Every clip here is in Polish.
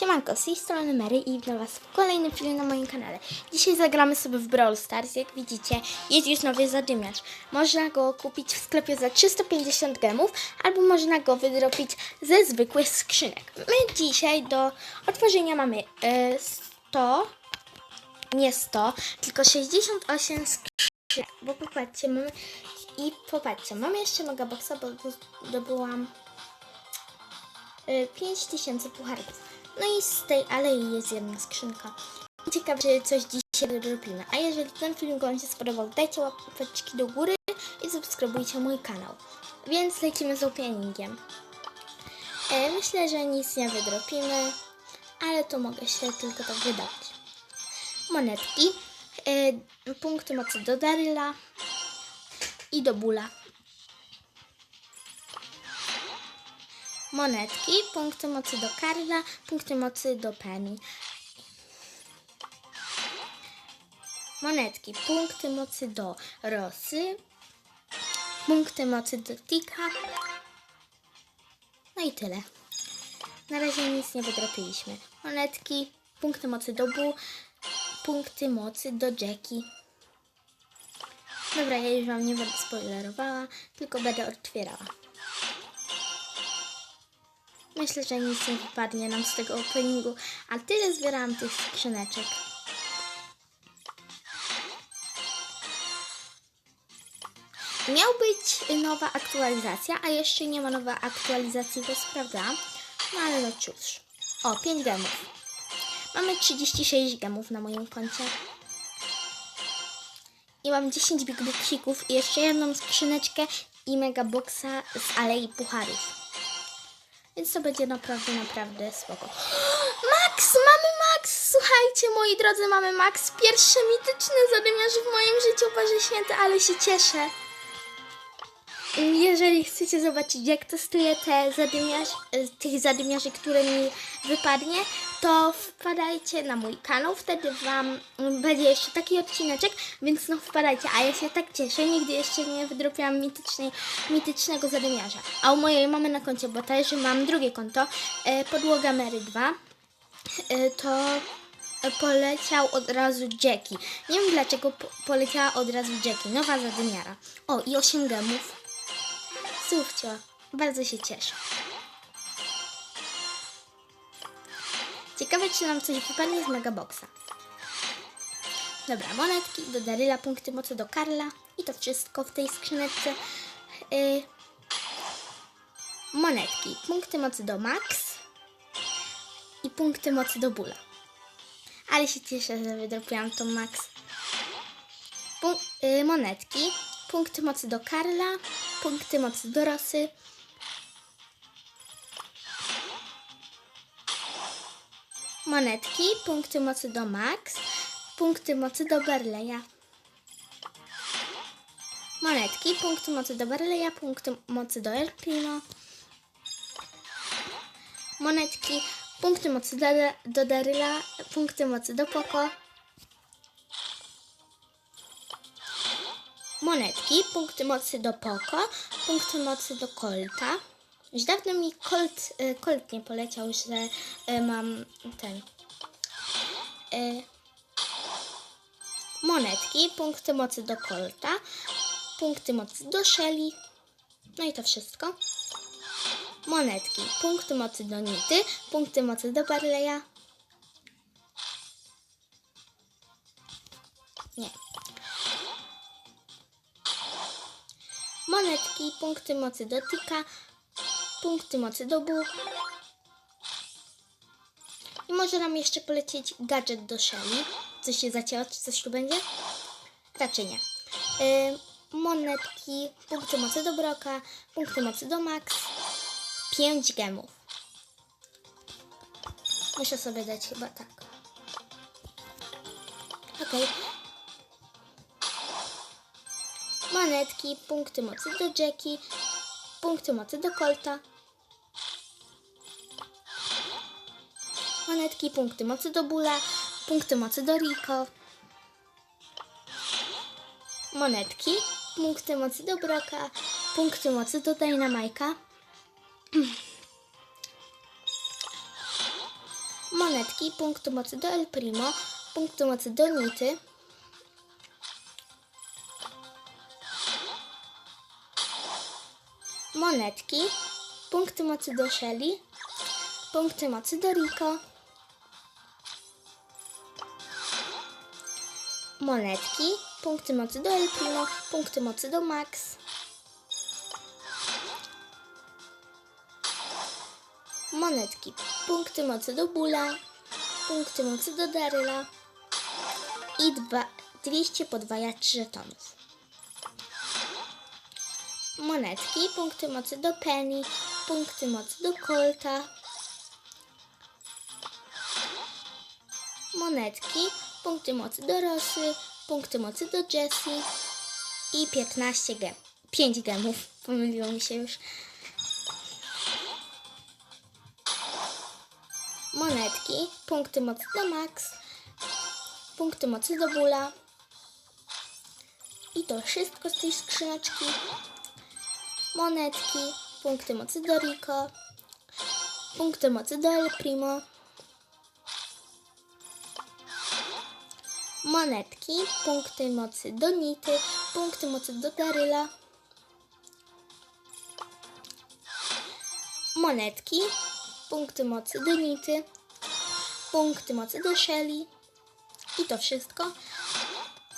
Siemanko, z tej strony Mary i witam Was w kolejnym filmie na moim kanale. Dzisiaj zagramy sobie w Brawl Stars, jak widzicie jest już nowy zadymiarz. Można go kupić w sklepie za 350 gemów, albo można go wydropić ze zwykłych skrzynek. My dzisiaj do otworzenia mamy e, 100, nie 100, tylko 68 skrzynek, bo popatrzcie, mamy i popatrzcie, mamy jeszcze megaboxa, bo zdobyłam 5000 pucharków. No i z tej alei jest jedna skrzynka. Ciekawe, czy coś dzisiaj wydropimy. A jeżeli ten film Wam się spodobał, dajcie łapeczki do góry i subskrybujcie mój kanał. Więc lecimy z openingiem. E, myślę, że nic nie wydropimy, ale to mogę się tylko tak wydawać. Monetki, e, punkty mocy do Daryla i do Bula. Monetki, punkty mocy do Karla, punkty mocy do Penny. Monetki, punkty mocy do Rosy, punkty mocy do Tika. No i tyle. Na razie nic nie wydropiliśmy. Monetki, punkty mocy do Bu, punkty mocy do Jackie. Dobra, ja już Wam nie będę spoilerowała, tylko będę otwierała. Myślę, że nic nie wypadnie nam z tego openingu, a tyle zbierałam tych skrzyneczek. Miał być nowa aktualizacja, a jeszcze nie ma nowej aktualizacji, bo sprawdzałam. No ale no cóż. O, 5 gemów. Mamy 36 gemów na moim koncie. I mam 10 big i jeszcze jedną skrzyneczkę i megaboxa z Alei Pucharów. Więc to będzie naprawdę, naprawdę spoko. Max! Mamy Max! Słuchajcie, moi drodzy, mamy Max. Pierwszy mityczny zadymiarz w moim życiu, Boże Święty, ale się cieszę. Jeżeli chcecie zobaczyć, jak testuję te zadymiarz, tych zadymiarzy, które mi wypadnie, to wpadajcie na mój kanał, wtedy Wam będzie jeszcze taki odcineczek, więc no wpadajcie, a ja się tak cieszę, nigdy jeszcze nie wydropiłam mitycznej, mitycznego zadymiarza. A u mojej mamy na koncie, bo też mam drugie konto, e, podłoga Mary 2, e, to poleciał od razu Jackie. Nie wiem dlaczego po poleciała od razu Jackie, nowa zadymiara. O, i 8 gemów. Słówcio, bardzo się cieszę. Ciekawe, czy nam coś wypadnie z Megaboxa. Dobra, monetki do Daryla, punkty mocy do Karla i to wszystko w tej skrzyneczce. Yy, monetki, punkty mocy do Max i punkty mocy do Bula. Ale się cieszę, że wydropiłam tą Max. Yy, monetki, punkty mocy do Karla, punkty mocy do Rosy. Monetki, punkty mocy do Max, punkty mocy do Berleya. Monetki, punkty mocy do Berleya, punkty mocy do El Primo. Monetki, punkty mocy do, do Daryla, punkty mocy do Poco. Monetki, punkty mocy do Poco, punkty mocy do Colta. Już dawno mi Colt, y, Colt nie poleciał, że y, mam ten. Y, monetki, punkty mocy do Colta, punkty mocy do Shelly. No i to wszystko. Monetki, punkty mocy do Nity, punkty mocy do Barleya. Punkty mocy do Tika, punkty mocy do Bu. I może nam jeszcze polecieć gadżet do Shelly. Coś się zacięło, czy coś tu będzie? Raczej nie. Yy, monetki, punkty mocy do Broka, punkty mocy do Max. 5 gemów. Muszę sobie dać chyba tak. Okej. Monetki, punkty mocy do Jackie, punkty mocy do Colta. Monetki, punkty mocy do Bula, punkty mocy do Rico. Monetki, punkty mocy do Broka, punkty mocy do Dynamite'a. monetki, punktu mocy do El Primo, punktu mocy do Nity, monetki, punkty mocy do Shelly, punkty mocy do Rico, monetki, punkty mocy do El Primo, punkty mocy do Max, monetki, punkty mocy do Bula, punkty mocy do Daryla i dwa, 200 podwajacz żetonów. Monetki, punkty mocy do Penny, punkty mocy do Colta, monetki, punkty mocy do Rosy, punkty mocy do Jessie i 15 gem. 5 gemów, pomyliło mi się już. Monetki, punkty mocy do Max, punkty mocy do Bula. I to wszystko z tej skrzyneczki. Monetki, punkty mocy do Rico, punkty mocy do El Primo. Monetki, punkty mocy do Nity, punkty mocy do Daryla. Monetki, punkty mocy do Nity, punkty mocy do Shelly. I to wszystko.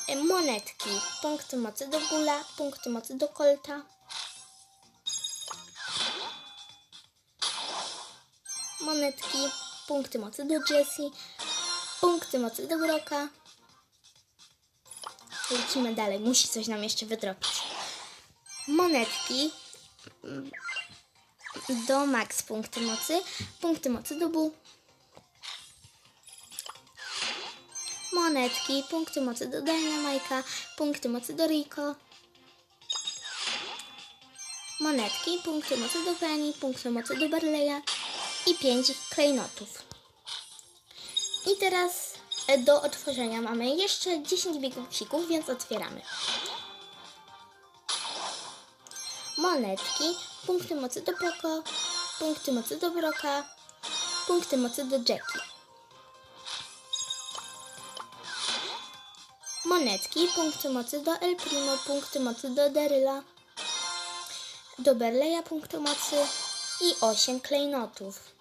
E, Monetki, punkty mocy do Bula, punkty mocy do Colta. Monetki, punkty mocy do Jessie, punkty mocy do Broka. Lecimy dalej, musi coś nam jeszcze wydropić. Monetki do max punkty mocy, punkty mocy do Bu. Monetki, punkty mocy do Dynamite'a, punkty mocy do Rico. Monetki, punkty mocy do Penny, punkty mocy do Barleya i 5 klejnotów. I teraz e, do otworzenia mamy jeszcze 10 biegówcików, więc otwieramy. Monetki, punkty mocy do Poco, punkty mocy do Broka, punkty mocy do Jackie. Monetki, punkty mocy do El Primo, punkty mocy do Daryla, do Berleya punkty mocy i 8 klejnotów.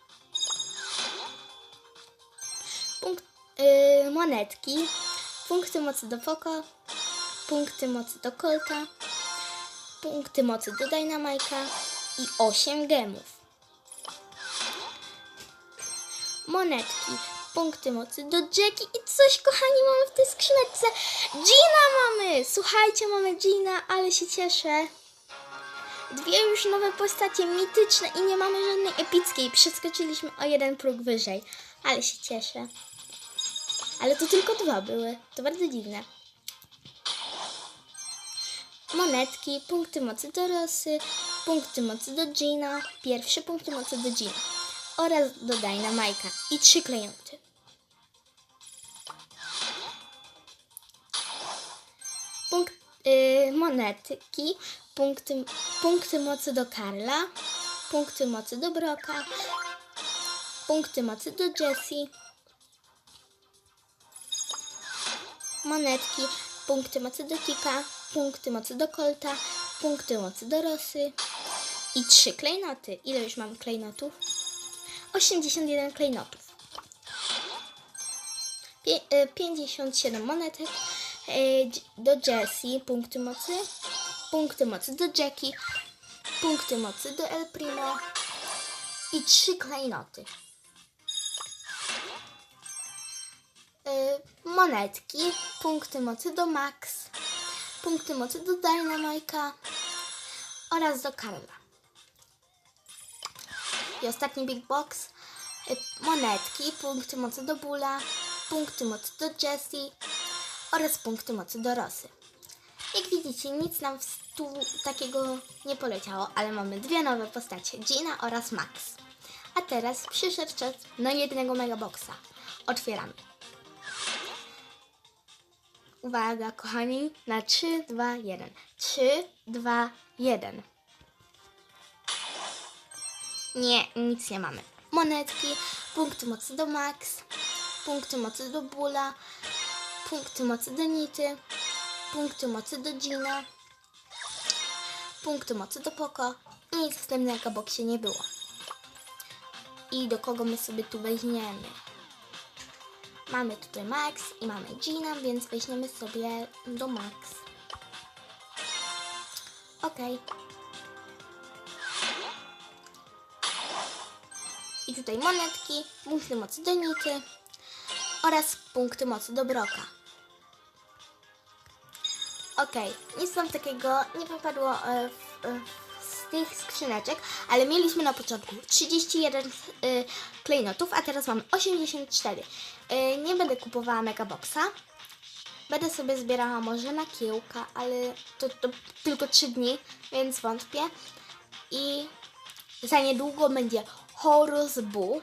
Yy, monetki, punkty mocy do Poco, punkty mocy do Colta, punkty mocy do Dynamite'a i 8 gemów. Monetki, punkty mocy do Jackie i coś kochani mamy w tej skrzyneczce. Gina mamy! Słuchajcie, mamy Gina, ale się cieszę. Dwie już nowe postacie mityczne i nie mamy żadnej epickiej. Przeskoczyliśmy o jeden próg wyżej, ale się cieszę. Ale to tylko dwa były. To bardzo dziwne. Monetki, punkty mocy do Rosy, punkty mocy do Gina, pierwszy punkty mocy do Gina oraz do Dynamite'a i trzy klejnoty. Punkt, y, monetki, punkty, punkty mocy do Karla, punkty mocy do Broka, punkty mocy do Jessie, monetki, punkty mocy do Tika, punkty mocy do Colta, punkty mocy do Rosy i trzy klejnoty. Ile już mam klejnotów? 81 klejnotów. Pie- y, 57 monetek dż- do Jessie, punkty mocy, punkty mocy do Jackie, punkty mocy do El Primo i trzy klejnoty. Monetki, punkty mocy do Max, punkty mocy do Dynamite'a oraz do Karla. I ostatni big box. y, Monetki, punkty mocy do Bula, punkty mocy do Jessie oraz punkty mocy do Rosy. Jak widzicie, nic nam tu takiego nie poleciało, ale mamy dwie nowe postacie, Gina oraz Max. A teraz przyszedł czas na jednego megaboxa. Otwieramy. Uwaga, kochani, na 3, 2, 1. 3, 2, 1. Nie, nic nie mamy. monetki, punkty mocy do max, punkty mocy do bula, punkty mocy do nity, punkty mocy do Gina, punkty mocy do Poko i nic w tym megaboksie nie było. I do kogo my sobie tu weźmiemy? Mamy tutaj Max i mamy Gina, więc weźmiemy sobie do Max. Okej. I tutaj monetki, punkty mocy do Nity oraz punkty mocy do Broka. Okej, nic wam takiego nie wypadło e, w, e, tych skrzyneczek, ale mieliśmy na początku 31 e, klejnotów, a teraz mamy 84. E, nie będę kupowała megaboxa. Będę sobie zbierała może na kiełka, ale to, to tylko 3 dni, więc wątpię. I za niedługo będzie Horus Buu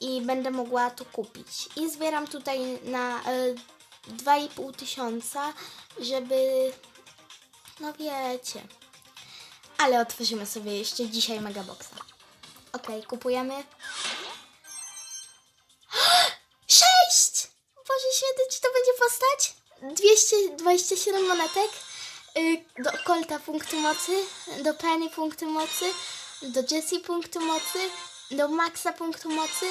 i będę mogła to kupić. I zbieram tutaj na e, 2,5 tysiąca, żeby. No wiecie. Ale otworzymy sobie jeszcze dzisiaj Megaboxa. Okej, kupujemy. Sześć! Boże święty, czy to będzie postać? 227 monetek. Y, Do Colta punkty mocy, do Penny punkty mocy, do Jessie punkty mocy, do Maxa punktu mocy,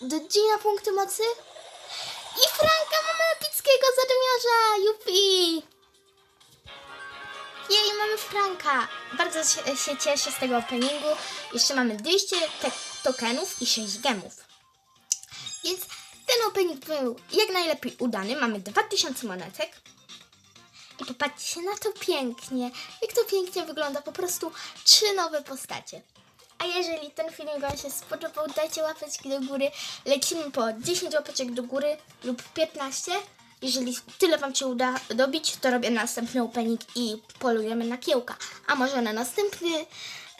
do Gina punkty mocy i Franka mamy epickiego zadymiarza! Jupi! Franka! Bardzo się, cieszę z tego openingu. Jeszcze mamy 200 te tokenów i 6 gemów. Więc ten opening był jak najlepiej udany. Mamy 2000 monetek. I popatrzcie na to pięknie. Jak to pięknie wygląda. Po prostu trzy nowe postacie. A jeżeli ten filmik Wam się spodobał, dajcie łapeczki do góry. Lecimy po 10 łapeczek do góry lub 15. Jeżeli tyle Wam się uda dobić, to robię następny opening i polujemy na kiełka. A może na następny,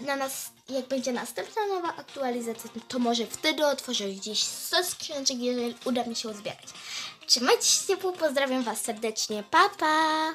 na nas, jak będzie następna nowa aktualizacja, to może wtedy otworzę gdzieś 100 skrzyneczek, jeżeli uda mi się uzbierać. Trzymajcie się ciepło, pozdrawiam Was serdecznie, pa pa!